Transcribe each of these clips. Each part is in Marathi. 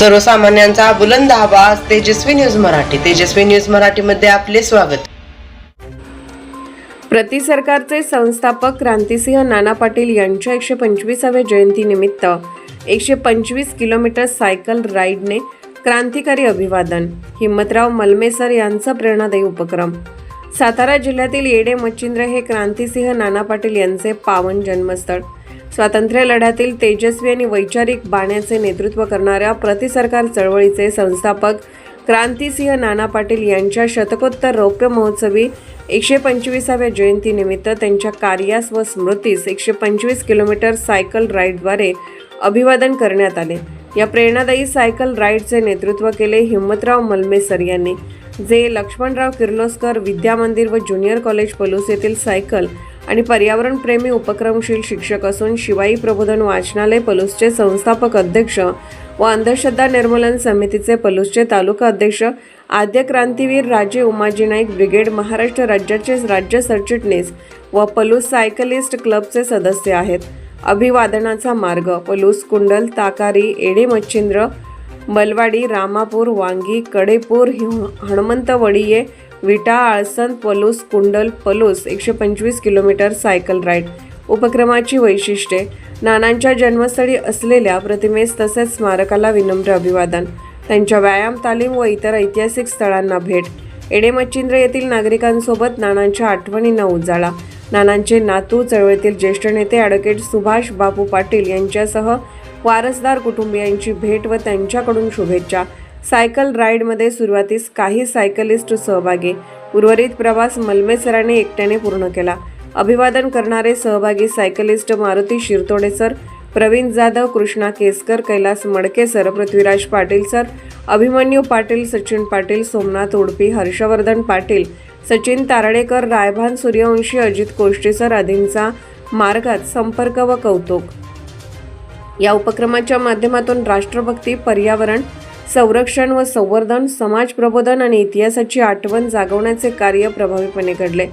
सर्वसामान्यांचा बुलंद आवाज तेजस्वी न्यूज मराठी. तेजस्वी न्यूज मराठीमध्ये आपले स्वागत. प्रति सरकारचे संस्थापक क्रांतिसिंह नाना पाटील यांच्या एकशे पंचवीसाव्या जयंतीनिमित्त एकशे पंचवीस किलोमीटर सायकल राईडने क्रांतिकारी अभिवादन हिम्मतराव मलमेसर यांचा प्रेरणादायी उपक्रम. सातारा जिल्ह्यातील येडे मच्छिंद्र हे क्रांतिसिंह नाना पाटील यांचे पावन जन्मस्थळ. स्वातंत्र्य लढ्यातील तेजस्वी आणि वैचारिक बाण्याचे नेतृत्व करणाऱ्या प्रतिसरकार चळवळीचे संस्थापक क्रांतिसिंह नाना पाटील यांच्या शतकोत्तर रौप्य महोत्सवी एकशे पंचवीसाव्या जयंतीनिमित्त त्यांच्या कार्यास व स्मृतीस एकशे पंचवीस किलोमीटर सायकल राईडद्वारे अभिवादन करण्यात आले. या प्रेरणादायी सायकल राईडचे नेतृत्व केले हिम्मतराव मलमेसर यांनी जे लक्ष्मणराव किर्लोस्कर विद्या मंदिर व ज्युनियर कॉलेज पलूस येथील सायकल आणि पर्यावरणप्रेमी उपक्रमशील शिक्षक असून शिवाई प्रबोधन वाचनालय पलूसचे संस्थापक अध्यक्ष व अंधश्रद्धा निर्मूलन समितीचे पलूसचे तालुका अध्यक्ष आद्य क्रांतीवीर राजे उमाजी नाईक ब्रिगेड महाराष्ट्र राज्याचे राज्य सरचिटणीस व पलूस सायकलिस्ट क्लबचे सदस्य आहेत. अभिवादनाचा मार्ग पलूस कुंडल ताकारी एडे मच्छिंद्र बलवाडी रामापूर वांगी कडेपूर हिम- वडिये विटा आळसंद पलूस कुंडल पलूस एकशे पंचवीस किलोमीटर सायकल राईड. उपक्रमाची वैशिष्ट्ये. नानांच्या जन्मस्थळी असलेल्या प्रतिमेस तसेच स्मारकाला विनम्र अभिवादन. त्यांच्या व्यायाम तालीम व इतर ऐतिहासिक स्थळांना भेट. एडे मच्छिंद्र येथील नागरिकांसोबत नानांच्या आठवणींना उजाळा. नानांचे नातू चळवळीतील ज्येष्ठ नेते ॲडव्होकेट सुभाष बापू पाटील यांच्यासह वारसदार कुटुंबियांची भेट व त्यांच्याकडून शुभेच्छा. सायकल राईडमध्ये सुरुवातीस काही सायकलिस्ट सहभागी उर्वरित प्रवास मलमेसरांनी एकट्याने पूर्ण केला. अभिवादन करणारे सहभागी cyclist Maruti Shirtode sir Pravin Jadhav Krishna Keskar Kailas Madke sir Prithviraj Patil sir Abhimanyu Patil Sachin Patil Somnath Udpi Harshvardhan Patil Sachin Tardekar Raybhan Suryavanshi Ajit Koshte sir आदींचा मार्गात संपर्क व कौतुक. या उपक्रमाच्या माध्यमातून राष्ट्रभक्ती पर्यावरण संरक्षण व संवर्धन समाज प्रबोधन आणि इतिहासाची आठवण जागवण्याचे कार्य प्रभावीपणे घडले.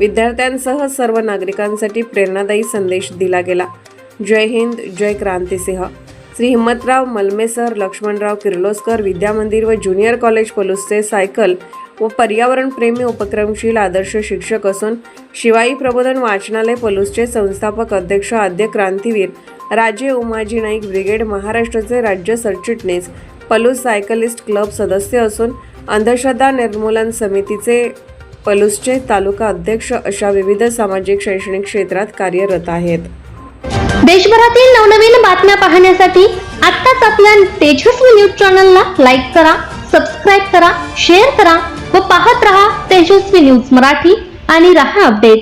विद्यार्थ्यांसह सर्व नागरिकांसाठी प्रेरणादायी संदेश दिला गेला. जय हिंद जय क्रांतीसिंह श्री हिम्मतराव मलमेसर लक्ष्मणराव किर्लोस्कर विद्या मंदिर व ज्युनियर कॉलेज पलूसचे सायकल व पर्यावरणप्रेमी उपक्रमशील आदर्श शिक्षक असून शिवाई प्रबोधन वाचनालय पलूसचे संस्थापक अध्यक्ष आद्य क्रांतीवीर राजे उमाजी नाईक ब्रिगेड महाराष्ट्राचे राज्य सरचिटणीस पलूस सायकलिस्ट क्लब सदस्य असून अंधश्रद्धा निर्मूलन समितीचे पलूसचे तालुका अध्यक्ष अशा विविध सामाजिक शैक्षणिक क्षेत्रात कार्यरत आहेत. देशभरातील नवनवीन बातम्या पाहण्यासाठी आत्ताच आपल्या तेजस्वी न्यूज चॅनलला लाईक करा सबस्क्राईब करा शेअर करा व पाहत रहा तेजस्वी न्यूज मराठी आणि रहा अपडेट.